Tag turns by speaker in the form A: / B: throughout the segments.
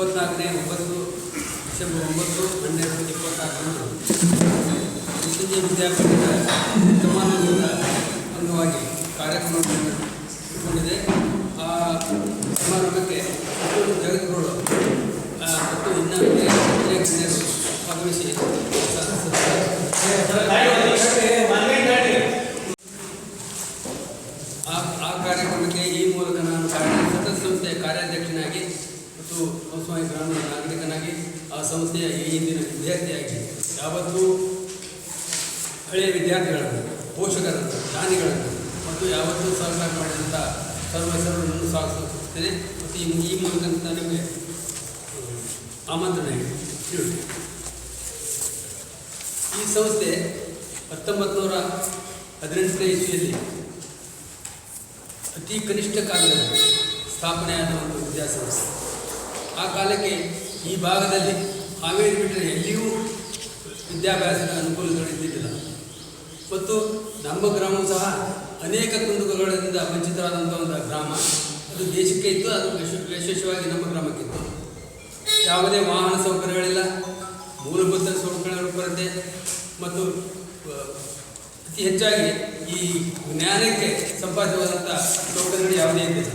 A: ಇಪ್ಪತ್ನಾಲ್ಕನೇ ಒಂಬತ್ತು ಡಿಸೆಂಬರ್ ಒಂಬತ್ತು ಹನ್ನೆರಡು ಇಪ್ಪತ್ನಾಲ್ಕರಂದು ಮೃತ್ಯುಂಜಯ ವಿದ್ಯಾಪೀಠದ ಸಮಾರಂಭದ ಅಂಗವಾಗಿ ಕಾರ್ಯಕ್ರಮವನ್ನು ಇಟ್ಕೊಂಡಿದೆ ಆ ಸಮಾರಂಭಕ್ಕೆ ಪುತ್ತೂರು ಜಗದ್ಗುರು ಆ, ಮತ್ತು ಇನ್ನು ಅನೇಕ ಗಣ್ಯರು ಆಗಮಿಸಿ ಸ- ಆ ಆ ಕಾರ್ಯಕ್ರಮಕ್ಕೆ ಈ ಮೂಲಕ ನಾನು ಕಾರ್ಯ ಸತತ ಸಂಸ್ಥೆಯ ಕಾರ್ಯಾಧ್ಯಕ್ಷನಾಗಿ ಮತ್ತು ಗ್ರಾಮೀಣ ನಾಗರಿಕನಾಗಿ ಆ ಸಂಸ್ಥೆಯ ಈ ಹಿಂದಿನ ವಿದ್ಯಾರ್ಥಿಯಾಗಿ ಯಾವತ್ತೂ ಹಳೆಯ ವಿದ್ಯಾರ್ಥಿಗಳನ್ನು, ಪೋಷಕರನ್ನು ದಾನಿಗಳನ್ನು ಮತ್ತು ಯಾವತ್ತೂ ಸಹಕಾರ ಮಾಡಿದಂಥ ಸರ್ವ ಸಾಗಿಸುತ್ತೇನೆ. ಮತ್ತು ಈ ಈ ಮೂಲಕ ನಿಮಗೆ ಆಮಂತ್ರಣ ಈ ಸಂಸ್ಥೆ ಹತ್ತೊಂಬತ್ತು ನೂರ ಹದಿನೆಂಟನೇ ಇಸ್ವಿಯಲ್ಲಿ ಅತಿ ಕನಿಷ್ಠ ಕಾಲದಲ್ಲಿ ಸ್ಥಾಪನೆಯಾದ ಒಂದು ವಿದ್ಯಾಸಂಸ್ಥೆ. ಆ ಕಾಲಕ್ಕೆ ಈ ಭಾಗದಲ್ಲಿ ಹಾವೇರಿ ಬಿಟ್ಟರೆ ಎಲ್ಲಿಯೂ ವಿದ್ಯಾಭ್ಯಾಸದ ಅನುಕೂಲಗಳು ಇದ್ದಿದ್ದಿಲ್ಲ. ಮತ್ತು ನಮ್ಮ ಗ್ರಾಮವು ಸಹ ಅನೇಕ ಕುಂದುಕಗಳಿಂದ ವಂಚಿತರಾದಂಥ ಒಂದು ಗ್ರಾಮ. ಅದು ದೇಶಕ್ಕೆ ಇತ್ತು ಅದು ವಿಶೇಷ ವಿಶೇಷವಾಗಿ ನಮ್ಮ ಗ್ರಾಮಕ್ಕಿತ್ತು. ಯಾವುದೇ ವಾಹನ ಸೌಕರ್ಯಗಳಿಲ್ಲ, ಮೂಲಭೂತ ಸೌಕರ್ಯಗಳ ಕೊರತೆ ಮತ್ತು ಅತಿ ಹೆಚ್ಚಾಗಿ ಈ ಜ್ಞಾನಕ್ಕೆ ಸಂಪಾದಿಸುವಂಥ ಸೌಕರ್ಯಗಳು ಯಾವುದೇ ಇದ್ದಿಲ್ಲ.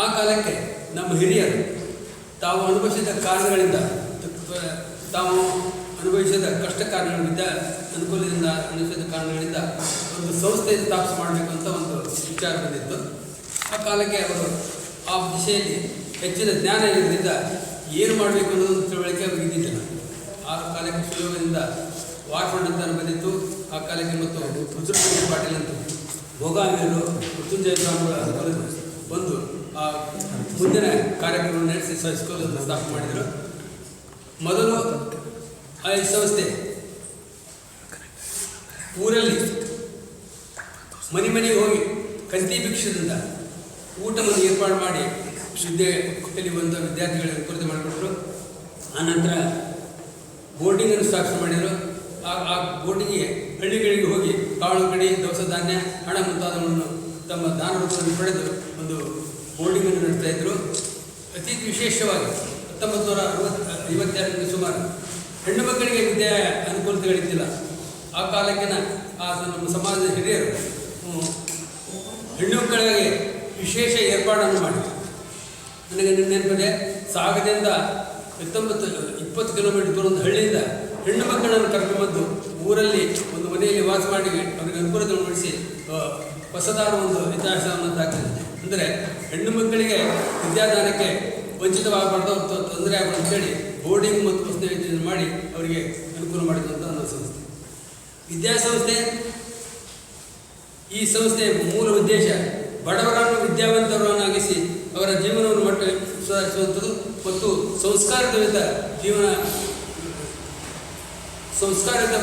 A: ಆ ಕಾಲಕ್ಕೆ ನಮ್ಮ ಹಿರಿಯರು, ತಾವು ಅನುಭವಿಸಿದ ಕಾರಣಗಳಿಂದ, ತಾವು ಅನುಭವಿಸಿದ ಕಷ್ಟ ಕಾರಣಗಳಿಂದ, ಅನುಕೂಲದಿಂದ ಅನುಭವಿಸಿದ ಕಾರಣಗಳಿಂದ ಒಂದು ಸಂಸ್ಥೆ ತಾಪಸ ಮಾಡಬೇಕು ಅಂತ ಒಂದು ವಿಚಾರ ಬಂದಿತ್ತು. ಆ ಕಾಲಕ್ಕೆ ಅವರು ಆ ದಿಶೆಯಲ್ಲಿ ಹೆಚ್ಚಿನ ಜ್ಞಾನ ಇರೋದ್ರಿಂದ ಏನು ಮಾಡಬೇಕು ಅನ್ನೋದೊಂದು ತಿಳುವಳಿಕೆ ಅವರು ಇದ್ದಿದ್ದಿಲ್ಲ. ಆ ಕಾಲಕ್ಕೆ ಸುಯೋಗದಿಂದ ವಾರ್ಫಂಡ್ ಅಂತ ಬಂದಿತ್ತು. ಆ ಕಾಲಕ್ಕೆ ಮತ್ತು ರುದ್ರಪ್ರಭು ಪಾಟೀಲ್ ಅಂತ ಭೋಗಾಮಿಯರು ಮೃತ್ಯುಂಜಯ ಸ್ವಾಮಿಗಳ ಬಂದು ಆ ಮುಂದಿನ ಕಾರ್ಯಕ್ರಮ ನಡೆಸಿ ಸಂಸ್ಕೃತ ಸ್ಥಾಪನೆ ಮಾಡಿದರು. ಮೊದಲು ಆ ಈ ಸಂಸ್ಥೆ ಊರಲ್ಲಿ ಮನೆ ಮನೆಗೆ ಹೋಗಿ ಕಂತಿ ಭಿಕ್ಷದಿಂದ ಊಟವನ್ನು ಏರ್ಪಾಡು ಮಾಡಿ ವಿದ್ಯೆ ಬಂದ ವಿದ್ಯಾರ್ಥಿಗಳಿಗೆ ಕೊರತೆ ಮಾಡಿಕೊಟ್ರು ಆನಂತರ ಬೋರ್ಡಿಂಗನ್ನು ಸ್ಥಾಪನೆ ಮಾಡಿದರು. ಆ ಆ ಬೋರ್ಡಿಂಗಿಗೆ ಹಳ್ಳಿಗಳಿಗೆ ಹೋಗಿ ಕಾಳು, ಕಡಿ, ದವಸ ಧಾನ್ಯ, ಹಣ ಮುಂತಾದವನ್ನು ತಮ್ಮ ದಾನ ರೂಪದಲ್ಲಿ ಪಡೆದು ಒಂದು ಬೋರ್ಡಿಂಗನ್ನು ನಡೆಸ್ತಾ ಇದ್ದರು ಅತಿ ವಿಶೇಷವಾಗಿ ಹತ್ತೊಂಬತ್ತು ನೂರ ಅರವತ್ತು ಐವತ್ತೆರಡಕ್ಕೆ ಸುಮಾರು ಹೆಣ್ಣು ಮಕ್ಕಳಿಗೆ ವಿದ್ಯೆ ಅನುಕೂಲತೆಗಳಿದ್ದಿಲ್ಲ. ಆ ಕಾಲಕ್ಕಿನ ಆ ನಮ್ಮ ಸಮಾಜದ ಹಿರಿಯರು ಹೆಣ್ಣು ಮಕ್ಕಳಿಗೆ ವಿಶೇಷ ಏರ್ಪಾಡನ್ನು ಮಾಡಿದರು. ನನಗೆ ನೆನಪಿದೆ ಸಾಗರದಿಂದ ಹತ್ತೊಂಬತ್ತು ಇಪ್ಪತ್ತು ಕಿಲೋಮೀಟರ್ ದೂರ ಒಂದು ಹಳ್ಳಿಯಿಂದ ಹೆಣ್ಣು ಮಕ್ಕಳನ್ನು ಕರ್ಕೊಂಡ್ಬಂದು ಊರಲ್ಲಿ ಒಂದು ಮನೆಯಲ್ಲಿ ವಾಸ ಮಾಡಿ, ಅವರಿಗೆ ಅನುಕೂಲತೆ ಮಾಡಿಸಿ ಹೊಸದಾದ ಒಂದು ಅಂದರೆ ಹೆಣ್ಣು ಮಕ್ಕಳಿಗೆ ವಿದ್ಯಾದಾನಕ್ಕೆ ವಂಚಿತವಾಗಬಾರ್ದು ಅಥವಾ ತೊಂದರೆ ಆಗಬಾರ್ದು ಅಂತೇಳಿ ಬೋರ್ಡಿಂಗ್ ಮತ್ತು ವಸತಿ ಮಾಡಿ ಅವರಿಗೆ ಅನುಕೂಲ ಮಾಡಿದಂಥ ಒಂದು ಸಂಸ್ಥೆ. ವಿದ್ಯಾಸಂಸ್ಥೆ, ಈ ಸಂಸ್ಥೆಯ ಮೂಲ ಉದ್ದೇಶ ಬಡವರನ್ನು ವಿದ್ಯಾವಂತರನ್ನಾಗಿಸಿ ಅವರ ಜೀವನವನ್ನು ಮಟ್ಟ ಸುಧಾರಿಸುವಂಥದ್ದು ಮತ್ತು ಸಂಸ್ಕಾರದಿಂದ ಜೀವನ ಸಂಸ್ಕಾರದಿಂದ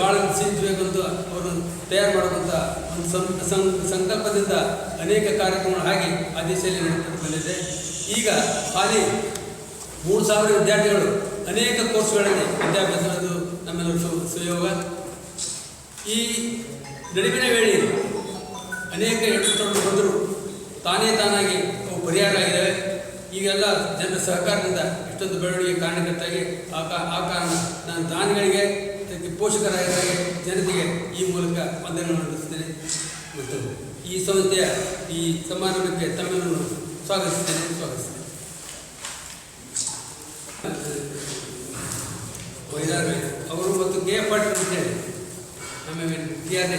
A: ಭಾಳ ಸಿಂಚಬೇಕಂತ ಅವರು ತಯಾರು ಮಾಡುವಂಥ ಒಂದು ಸಂಕಲ್ಪದಿಂದ ಅನೇಕ ಕಾರ್ಯಕ್ರಮಗಳು ಹಾಗೆ ಆ ದಿಶೆಯಲ್ಲಿ ನಡೆದುಕೊಂಡು ಬಂದಿದೆ. ಈಗ ಹಾಲಿ ಮೂರು ಸಾವಿರ ವಿದ್ಯಾರ್ಥಿಗಳು ಅನೇಕ ಕೋರ್ಸ್ಗಳಲ್ಲಿ ವಿದ್ಯಾಭ್ಯಾಸ ಮಾಡೋದು ನಮ್ಮೆಲ್ಲರ ಸುಯೋಗ ಈ ನಡುವಿನ ವೇಳೆ ಅನೇಕ ಎಡರುಗಳು ಬಂದರೂ. ತಾನೇ ತಾನಾಗಿ ಅವು ಪರಿಹಾರ ಆಗಿದ್ದಾವೆ. ಈಗೆಲ್ಲ ಜನರ ಸಹಕಾರದಿಂದ ಇಷ್ಟೊಂದು ಬೆಳವಣಿಗೆ ಕಾರಣಕರ್ತಾಗಿ ಆ ಆ ಕಾರಣ ನಾನು ದಾನಿಗಳಿಗೆ ಪೋಷಕರಾಗಿ ಜನತೆಗೆ ಈ ಮೂಲಕ ವಂದನೆಗಳನ್ನು ನಡೆಸುತ್ತೇನೆ ಮತ್ತು ಈ ಸಂಸ್ಥೆಯ ಈ ಸಮಾರಂಭಕ್ಕೆ ತಮ್ಮನ್ನು ಸ್ವಾಗತಿಸುತ್ತೇನೆ ಸ್ವಾಗತಿಸ್ತೇನೆ. ವೈದಾರ ಅವರು ಮತ್ತು ಕೆ ಪಾಟೀಲ್ ಅಂತೇಳಿ ಆಮೇಲೆ ಕೆ ಆರ್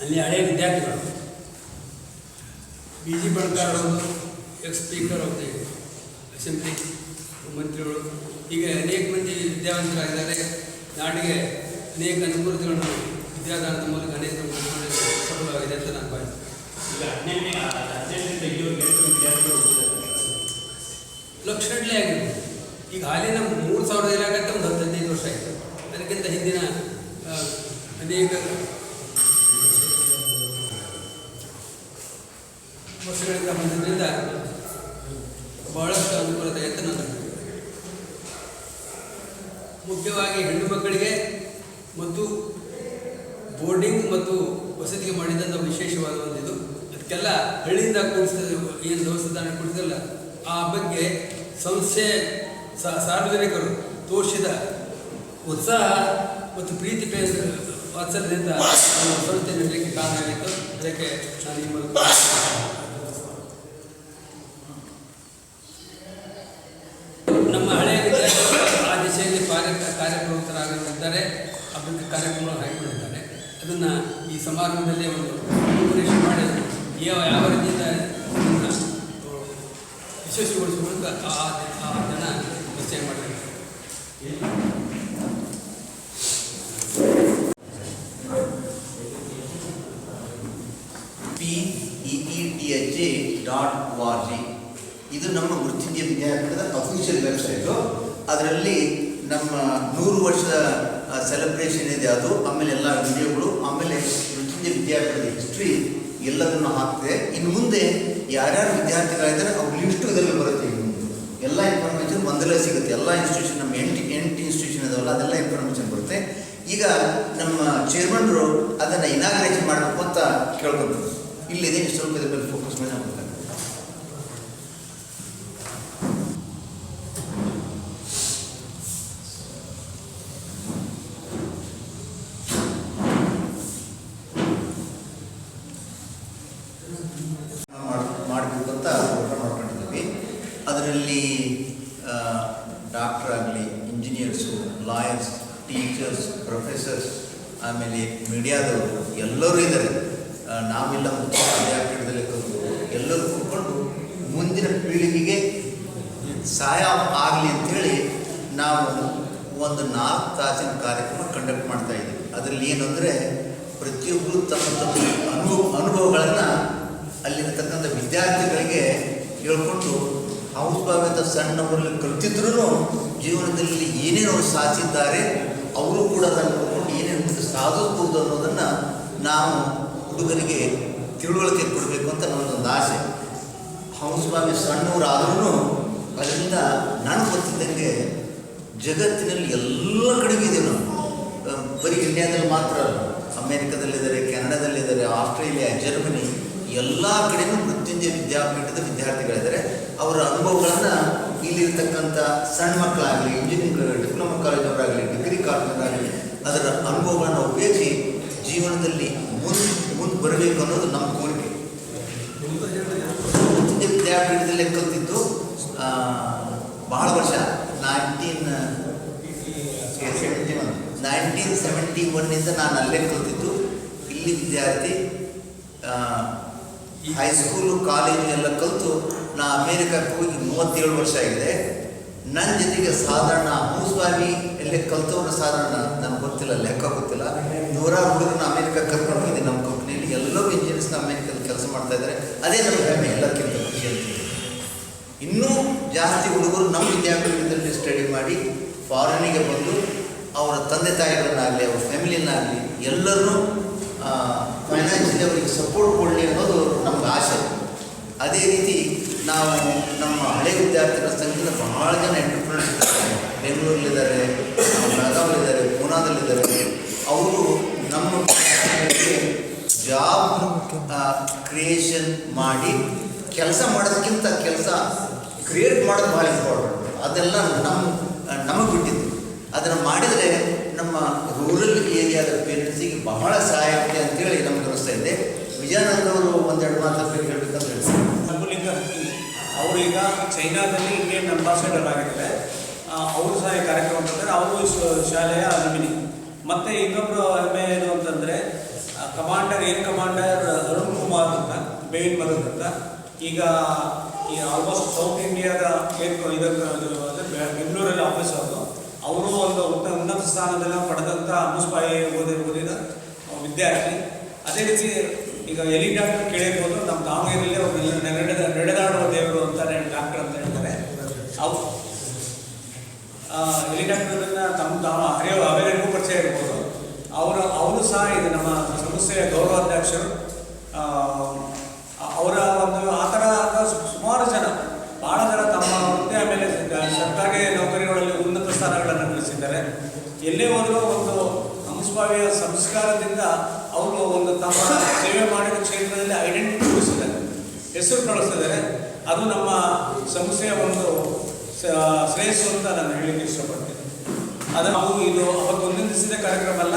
A: ಅಲ್ಲಿ ಹಳೆಯ ವಿದ್ಯಾರ್ಥಿಗಳು, ಬಿ ಜಿ ಬಣಕಾರ್ ಅವರು ex speaker of the assembly ಮಂತ್ರಿಗಳು ಹೀಗೆ ಅನೇಕ ಮಂದಿ ವಿದ್ಯಾವಂತರಾಗಿದ್ದಾರೆ. ನಾಡಿಗೆ ಅನೇಕ ಅನುಕೂಲತೆಗಳನ್ನು ವಿದ್ಯಾದಾನದ ಮೂಲಕ ಅನೇಕ ಸಫಲವಾಗಿದೆ ಅಂತ ನಾನು ಭಾವಿಸ್ತೇನೆ? ಲಕ್ಷಗಟ್ಟಲೆ ಆಗಿರ್ಬೋದು. ಈಗ ಹಾಲಿನ ಮೂರು ಸಾವಿರದ ಇಲಾಖೆ ಒಂದು ಹದಿನೈದು ವರ್ಷ ಆಯಿತು. ಅದಕ್ಕಿಂತ ಹಿಂದಿನ ಅನೇಕ ವರ್ಷಗಳಿಂದ ಬಂದಿದ್ದರಿಂದ ಬಹಳಷ್ಟು ಅನುಕೂಲತೆ ಅಂತ ನನ್ನ ಅಭಿಪ್ರಾಯ. ಮುಖ್ಯವಾಗಿ ಹೆಣ್ಣು ಮಕ್ಕಳಿಗೆ ಮತ್ತು ಬೋರ್ಡಿಂಗ್ ಮತ್ತು ವಸತಿಗೆ ಮಾಡಿದಂಥ ವಿಶೇಷವಾದ ಒಂದು ಇದು ಅದಕ್ಕೆಲ್ಲ ಹಳ್ಳಿಯಿಂದ ಕೂಡಿಸಿದ ಏನು ದೇವಸ್ಥಾನ ಕೂಡಿಸಲ್ಲ ಆ ಬಗ್ಗೆ ಸಂಸ್ಥೆ ಸಾರ್ವಜನಿಕರು ತೋರಿಸಿದ ಉತ್ಸಾಹ ಮತ್ತು ಪ್ರೀತಿ ಪೇಸ್ ವಾತ್ಸಲ್ಯದಿಂದ ಸಂಸ್ಥೆ ನಡೆಯಲಿಕ್ಕೆ ಕಾರಣ ಆಗಿತ್ತು. ಅದಕ್ಕೆ ನಾನು ಈ ಮೂಲಕ ನಮ್ಮ ಹಳೆಯ ಆ ದಿಶೆಯಲ್ಲಿ ಕಾರ್ಯ ಕಾರ್ಯಪ್ರವೃತ್ತರಾಗಿದ್ದಾರೆ ಅಭಿವೃದ್ಧಿ ಹಾಕಿಕೊಂಡಿದ್ದಾರೆ ಅದನ್ನು ಈ ಸಮಾರಂಭದಲ್ಲಿ ಒಂದು ಮಾಡಿ ಯಾವ ಯಾವ ರೀತಿಯಿಂದ ಇದನ್ನು ಯಶಸ್ವಿಗೊಳಿಸುವ ಮೂಲಕ ಆ ಜನ ನಿಶ್ಚಯ ಮಾಡಿದ್ದಾರೆ
B: P E T H A dot O G ಇದು ನಮ್ಮ ವೃತ್ತಿಜ್ಞ ವಿದ್ಯಾಪೀಠದ ಅಫಿಷಿಯಲ್ ವೆಬ್ಸೈಟು ಅದರಲ್ಲಿ ನಮ್ಮ ನೂರು ವರ್ಷದ ಸೆಲೆಬ್ರೇಷನ್ ಇದೆ ಅದು. ಆಮೇಲೆ ಎಲ್ಲ ಆಮೇಲೆ ವಿದ್ಯಾಪೀಠದ ಹಿಸ್ಟ್ರಿ ಎಲ್ಲದನ್ನು ಹಾಕ್ತಿದೆ ಇನ್ನು ಮುಂದೆ ಯಾರ್ಯಾರು ವಿದ್ಯಾರ್ಥಿಗಳಿದ್ದಾರೆ ಅವ್ರ ಲಿಸ್ಟ್ ಇದರಲ್ಲಿ ಬರುತ್ತೆ ಇನ್ನು ಎಲ್ಲ ಇನ್ಫಾರ್ಮೇಷನ್ ಒಂದರಲ್ಲೇ ಸಿಗುತ್ತೆ. ಎಲ್ಲ ಇನ್ಸ್ಟಿಟ್ಯೂಷನ್ ನಮ್ಮ ಎಂಟು ಎಂಟು ಇನ್ಸ್ಟಿಟ್ಯೂಷನ್ ಇದಾವಲ್ಲ, ಅದೆಲ್ಲ ಇನ್ಫಾರ್ಮೇಷನ್ ಬರುತ್ತೆ. ಈಗ ನಮ್ಮ ಚೇರ್ಮನ್ರು ಅದನ್ನು ಇನಾಗ್ರೇಷನ್ ಮಾಡಬೇಕು ಅಂತ ಕೇಳ್ಕೊಬೇಕು ಇಲ್ಲಿದೆ ಸ್ವಲ್ಪ ಇದ್ರ ಮೇಲೆ ಫೋಕಸ್ ಮಾಡಿ ನಾವು ಗೊತ್ತಾಗ್ತದೆ. ಮಾಡ್- ಮಾಡಬೇಕು ಅಂತ ಊಟ ಮಾಡ್ಕೊಂಡಿದ್ದೀವಿ ಅದರಲ್ಲಿ ಡಾಕ್ಟರ್ ಆಗಲಿ ಇಂಜಿನಿಯರ್ಸು ಲಾಯರ್ಸ್ ಟೀಚರ್ಸ್ ಪ್ರೊಫೆಸರ್ಸ್ ಆಮೇಲೆ ಮೀಡಿಯಾದವರು, ಎಲ್ಲರೂ ಇದ್ದಾರೆ. ನಾವೆಲ್ಲ ಮುಖ್ಯ ವಿದ್ಯಾಪೀಠದಲ್ಲಿ ಕಲಿತು ಎಲ್ಲರೂ ಕೂತ್ಕೊಂಡು ಮುಂದಿನ ಪೀಳಿಗೆಗೆ ಸಹಾಯ ಆಗಲಿ ಅಂಥೇಳಿ ನಾವು ಒಂದು ನಾಲ್ಕು ತಾಸಿನ ಕಾರ್ಯಕ್ರಮ ಕಂಡಕ್ಟ್ ಮಾಡ್ತಾ ಇದ್ದೀವಿ. ಅದರಲ್ಲಿ ಏನಂದರೆ ಪ್ರತಿಯೊಬ್ಬರು ತಮ್ಮ ತಮ್ಮ ಅನುಭವ, ಅನುಭವಗಳನ್ನು ಅಲ್ಲಿರ್ತಕ್ಕಂಥ ವಿದ್ಯಾರ್ಥಿಗಳಿಗೆ ಹೇಳ್ಕೊಂಡು ಹೌಸ್ ಸಣ್ಣ ಸಣ್ಣವರಲ್ಲಿ ಕಲ್ತಿದ್ರು ಜೀವನದಲ್ಲಿ ಏನೇನು ಅವರು ಸಾಧಿಸಿದ್ದಾರೆ ಅವರು ಕೂಡ ಅದನ್ನು ನೋಡ್ಕೊಂಡು ಏನೇನು ಸಾಧಿಸ್ಬೋದು ಅನ್ನೋದನ್ನು ನಾವು ಹುಡುಗರಿಗೆ ತಿಳುವಳಿಕೆ ಕೊಡಬೇಕು ಅಂತ ನನ್ನೊಂದು ಆಸೆ. ಹೌಸ್ ಬಾವಿ ಸಣ್ಣವರಾದ್ರೂ ಅದರಿಂದ ನಾನು ಗೊತ್ತಿದ್ದಂಗೆ ಜಗತ್ತಿನಲ್ಲಿ ಎಲ್ಲ ಕಡೆಗೂ ಇದೆ ನಾವು ಬರೀ ಇಂಡಿಯಾದಲ್ಲಿ ಮಾತ್ರ ಅಲ್ಲ, ಅಮೇರಿಕಾದಲ್ಲಿದ್ದಾರೆ, ಕೆನಡಾದಲ್ಲಿದ್ದಾರೆ, ಆಸ್ಟ್ರೇಲಿಯಾ, ಜರ್ಮನಿ, ಎಲ್ಲ ಕಡೆಯೂ ಮೃತ್ಯುಂಜಯ ವಿದ್ಯಾಪೀಠದ ವಿದ್ಯಾರ್ಥಿಗಳಿದ್ದಾರೆ. ಅವರ ಅನುಭವಗಳನ್ನು ಇಲ್ಲಿರ್ತಕ್ಕಂಥ ಸಣ್ಣ ಮಕ್ಕಳಾಗಲಿ ಇಂಜಿನಿಯರಿಂಗ್ ಡಿಪ್ಲೊಮಾ ಕಾಲೇಜವರಾಗಲಿ ಡಿಗ್ರಿ ಕಾಲೇಜವರಾಗಲಿ ಅದರ ಅನುಭವಗಳನ್ನು ಉಪಯೋಗಿಸಿ ಜೀವನದಲ್ಲಿ ಮುಂದೆ ಮುಂದೆ ಬರಬೇಕು ಅನ್ನೋದು ನಮ್ಮ ಕೋರಿಕೆ. ವಿದ್ಯಾಪೀಠದಲ್ಲಿ ಕಲ್ತಿದ್ದು ಬಹಳ ವರ್ಷ nineteen seventy one nineteen seventy ಒನ್ನಿಂದ ನಾನು ಅಲ್ಲೇ ಕಲ್ತಿದ್ದು. ಇಲ್ಲಿ ವಿದ್ಯಾರ್ಥಿ ಹೈಸ್ಕೂಲು ಕಾಲೇಜು ಎಲ್ಲ ಕಲಿತು ನಾ ಅಮೇರಿಕಕ್ಕೆ ಹೋಗಿ ಮೂವತ್ತೇಳು ವರ್ಷ ಆಗಿದೆ. ನನ್ನ ಜೊತೆಗೆ ಸಾಧಾರಣ ಹೂಸ್ವಾಮಿ ಎಲ್ಲೇ ಕಲ್ತವ್ರು ಸಾಧಾರಣ ನನಗೆ ಗೊತ್ತಿಲ್ಲ, ಲೆಕ್ಕ ಗೊತ್ತಿಲ್ಲ. ನೂರಾರು ಹುಡುಗರನ್ನ ಅಮೇರಿಕಕ್ಕೆ ಕರ್ಕೊಂಡು ಹೋಗಿದ್ದೆ. ನಮ್ಮ ಕಂಪ್ನಿಯಲ್ಲಿ ಎಲ್ಲರೂ ಇಂಜಿನಿಯರ್ಸ್ನ ಅಮೇರಿಕದಲ್ಲಿ ಕೆಲಸ ಮಾಡ್ತಾ ಇದ್ದಾರೆ ಅದೇ ನಮ್ಮ ಹೆಮ್ಮೆ ಎಲ್ಲಕ್ಕಿಂತ ಖುಷಿ ಅಂತ ಇನ್ನೂ ಜಾಸ್ತಿ ಹುಡುಗರು ನಮ್ಮ ವಿದ್ಯಾಪೀಠದಲ್ಲಿ ಸ್ಟಡಿ ಮಾಡಿ ಫಾರಿನಿಗೆ ಬಂದು ಅವರ ತಂದೆ ತಾಯಿಗಳನ್ನಾಗಲಿ, ಅವ್ರ ಫ್ಯಾಮಿಲಿನಾಗಲಿ ಎಲ್ಲರೂ ಫೈನಾನ್ಷಿಯಲಿ ಅವರಿಗೆ ಸಪೋರ್ಟ್ ಕೊಡಲಿ ಅನ್ನೋದು ಆಸೆ ಅದೇ ರೀತಿ ನಾವು ನಮ್ಮ ಹಳೆ ವಿದ್ಯಾರ್ಥಿಗಳ ಸಂಖ್ಯೆಯಿಂದ ಬಹಳ ಜನ ಎಂಟರ್ಪ್ರಿನರ್ಸ್ ಇದ್ದಾರೆ ಬೆಂಗಳೂರಲ್ಲಿದ್ದಾರೆ ಬೆಳಗಾವಿಲಿದ್ದಾರೆ ಪೂನಾದಲ್ಲಿದ್ದಾರೆ. ಅವರು ನಮ್ಮ ಜಾಬ್ ಕ್ರಿಯೇಷನ್ ಮಾಡಿ ಕೆಲಸ ಮಾಡೋದಕ್ಕಿಂತ ಕೆಲಸ ಕ್ರಿಯೇಟ್ ಮಾಡೋದು ಭಾಳ ಇಂಪಾರ್ಟೆಂಟ್ ಅದೆಲ್ಲ ನಮ್ಮ ನಮಗೆ ಬಿಟ್ಟಿದ್ದು. ಅದನ್ನು ಮಾಡಿದರೆ ನಮ್ಮ ರೂರಲ್ ಏರಿಯಾದ ಪೇರೆಂಟ್ಸಿಗೆ ಬಹಳ ಸಹಾಯ ಆಗುತ್ತೆ ಅಂತೇಳಿ ನಮ್ಗೆ ಅನಿಸ್ತಾ ಇದೆ ವಿಜಯಾನಂದ ಅವರು ಒಂದೆರಡು ಮಾತು ಹೇಳಬೇಕಂತ ಹೇಳ್ತಾರೆ
C: ಹಕ್ಕಿ ಅವರು ಈಗ ಚೈನಾದಲ್ಲಿ ಇಂಡಿಯನ್ ಅಂಬಾಸಿಡರ್ ಆಗಿದ್ದಾರೆ. ಅವರು ಸಹ ಈ ಕಾರ್ಯಕ್ರಮ ಮಾಡ್ತಾರೆ ಅವರು ಶಾಲೆಯ ಅಲುಮಿನಿ. ಮತ್ತೆ ಇನ್ನೊಬ್ಬರು ಹೆಮ್ಮೆ ಏನು ಅಂತಂದರೆ commander air commander Arun Kumar ಅಂತ ಬೇವಿನ ಮರದ ಅಂತ. ಈಗ ಈ ಆಲ್ಮೋಸ್ಟ್ ಸೌತ್ ಇಂಡಿಯಾದ ಏರ್ ಇದಕ್ಕೆ ಬೆಂಗಳೂರಲ್ಲಿ ಆಫೀಸ್ ಅವರು. ಅವರು ಒಂದು ಉನ್ನ- ಉನ್ನತ ಸ್ಥಾನದಲ್ಲಿ ಪಡೆದಂಥ ಅನುಸ್ಪಾಯಿ ಓದಿ, ಓದಿದ ವಿದ್ಯಾರ್ಥಿ. ಅದೇ ರೀತಿ ಈಗ ಎಲಿ ಡಾಕ್ಟರ್ ಕೇಳಿರ್ಬೋದು ನಮ್ಮ ದಾವಣಗೆರೆಯಲ್ಲಿ ಅವ್ರು ನಡೆದ ನಡೆದಾಡುವ ದೇವರು ಅಂತಾನೆ ಡಾಕ್ಟರ್ ಅಂತ ಹೇಳ್ತಾರೆ. ಅವು ಎಲಿ ಡಾಕ್ಟರ್ನ ತಮ್ಮ ತಾವ ಹರಿಯೋ ಅವೆಲ್ಲರಿಗೂ ಪರಿಚಯ ಇರ್ಬೋದು. ಅವರು ಅವರು ಸಹ ಇದು ನಮ್ಮ ಸಂಸ್ಥೆಯ ಗೌರವಾಧ್ಯಕ್ಷರು ಅವರ ಒಂದು ಆ ಥರ ಸುಮಾರು ಜನ ಭಾಳ ಜನ ತಮ್ಮ ವೃತ್ತಿ ಆಮೇಲೆ ಸರ್ಕಾರಿ ನೌಕರಿಗಳಲ್ಲಿ ಉನ್ನತ ಸ್ಥಾನಗಳನ್ನು ಗಳಿಸಿದ್ದಾರೆ. ಎಲ್ಲೇ ಹೋದರೂ ಒಂದು ಹಂಸಭಾವಿಯ ಸಂಸ್ಕಾರದಿಂದ ಅವರು ಒಂದು ತಮ್ಮ ಸೇವೆ ಮಾಡಿದ ಕ್ಷೇತ್ರದಲ್ಲಿ ಐಡೆಂಟಿಟಿ ಉಳಿಸಿದ್ದಾರೆ. ಹೆಸರು ಕಳಿಸಿದ್ದಾರೆ. ಅದು ನಮ್ಮ ಸಂಸ್ಥೆಯ ಒಂದು ಶ್ರೇಯಸ್ಸು ಅಂತ ನಾನು ಹೇಳಲಿಕ್ಕೆ ಇಷ್ಟಪಡ್ತೀನಿ. ಅದು ನಾವು ಇದು ಅವತ್ತು ಒಂದು ದಿವಸದ ಕಾರ್ಯಕ್ರಮ ಅಲ್ಲ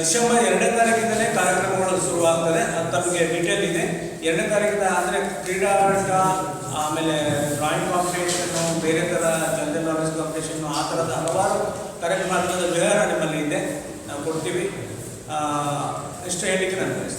C: ಡಿಸೆಂಬರ್ ಎರಡನೇ ತಾರೀಕಿಂದಲೇ ಕಾರ್ಯಕ್ರಮಗಳು ಶುರುವಾಗ್ತದೆ. ಅದು ತಮಗೆ ಡೀಟೇಲ್ ಇದೆ. ಎರಡನೇ ತಾರೀಕಿಂದ ಅಂದರೆ ಕ್ರೀಡಾಟ ಆಮೇಲೆ ಡ್ರಾಯಿಂಗ್ ಕಾಂಪಿಟೇಷನ್ನು ಬೇರೆ ಥರ ಜನರಲ್ ನಾಲೆಜ್ ಕಾಂಪಿಟೇಷನ್ನು ಆ ಥರದ ಹಲವಾರು ಕಾರ್ಯಕ್ರಮ ವಿವರ ನಿಮ್ಮಲ್ಲಿ ಇದೆ. ನಾವು ಕೊಡ್ತೀವಿ. ಆ, ಇಷ್ಟು ಹೇಳಲಿಕ್ಕೆ ನಾನು ಬಯಸ್ತೀನಿ